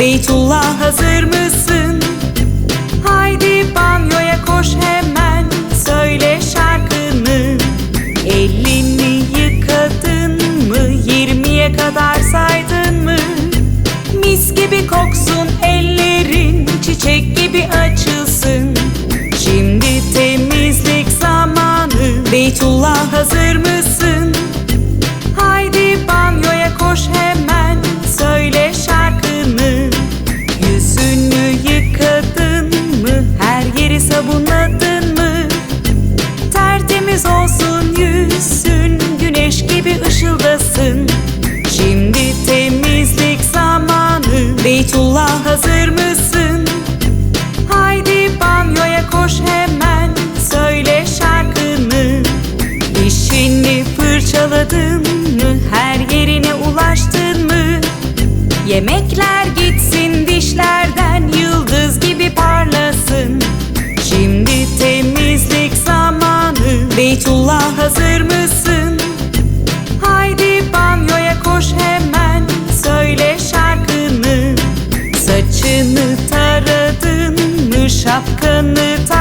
hazır mısın? Haydi banyoya koş hemen söyle şarkını Elini yıkadın mı? Yirmiye kadar saydın mı? Mis gibi koksun ellerin Çiçek gibi açılsın Şimdi temizlik zamanı Beytullah hazır ışıldasın Şimdi temizlik zamanı. Beytullah hazır mısın? Haydi banyoya koş hemen. Söyle şarkını. Dişini fırçaladın mı? Her yerine ulaştın mı? Yemekler gitsin dişlerden. Yıldız gibi parlasın. Şimdi temizlik zamanı. Beytullah hazır in the time.